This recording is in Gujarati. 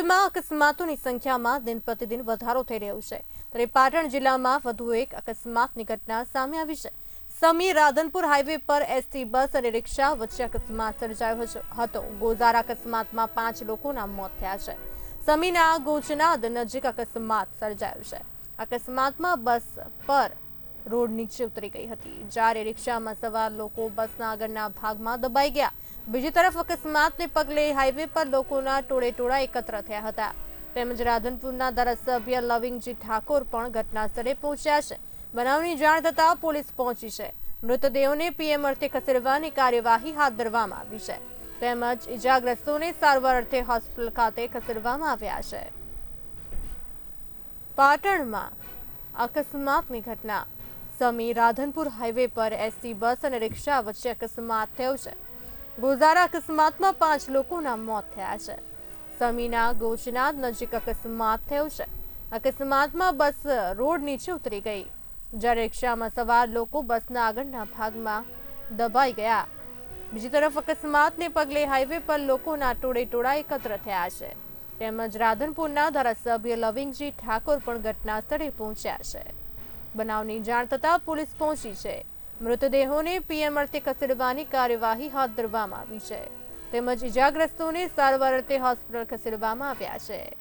રાજ્યમાં અકસ્માતોની સંખ્યામાં દિન પ્રતિદિન વધારો થઈ રહ્યો છે. ત્યારે પાટણ જિલ્લામાં વધુ એક અકસ્માતની ઘટના સામે આવી છે. સમી રાધનપુર હાઈવે પર એસટી, બસ અને રિક્ષા વચ્ચે અકસ્માત સર્જાયો હતો- ગોઝારા અકસ્માતમાં પાંચ લોકોના મોત થયા છે. સમીના ગોચનાદ નજીક અકસ્માત સર્જાયો છે. અકસ્માતમાં બસ પર રોડ નીચે ઉતરી ગઈ હતી. જ્યારે રિક્ષામાં સવાર લોકો બસના આગળના ભાગમાં દબાઈ ગયા. બીજી તરફ અકસ્માતને પગલે હાઈવે પર લોકોના ટોળે ટોળા એકત્ર થયા હતા. તેમજ રાધનપુરના ધારાસભ્ય લવિંગજી ઠાકોર પણ ઘટના પહોંચ્યા છે. બનાવની જાણ થતાં પોલીસ પહોંચી છે. મૃતદેહોને પીએમ અર્થે ખસેડવાની કાર્યવાહી હાથ ધરવામાં આવી છે. તેમજ ઇજાગ્રસ્તોને સારવાર અર્થે હોસ્પિટલ ખાતે ખસેડવામાં આવ્યા છે. પાટણમાં અકસ્માતની ઘટના. સમી રાધનપુર હાઈવે પર એસટી બસ અને રિક્ષા વચ્ચે અકસ્માત થયો છે. ગોઝારા અકસ્માતમાં પાંચ લોકોના મોત થયા છે. સમીના ગોચનાદ નજીક અકસ્માત થયો છે. અકસ્માતમાં બસ રોડ નીચે ઉતરી ગઈ. જ્યારે રિક્ષામાં સવાર લોકો બસના આગળના ભાગમાં દબાઈ ગયા. બીજી તરફ અકસ્માતને પગલે હાઈવે પર લોકોના ટોળે ટોળા એકત્ર થયા છે. તેમજ રાધનપુરના ધારાસભ્ય લવિંગજી ઠાકોર પણ ઘટના સ્થળે પહોંચ્યા છે. બનાવની જાણ થતાં પોલીસ પહોંચી છે. મૃતદેહોને પીએમ અર્થે ખસેડવાની કાર્યવાહી હાથ ધરવામાં આવી છે. તેમજ ઇજાગ્રસ્તોને સારવાર અર્થે હોસ્પિટલ ખસેડવામાં આવ્યા છે.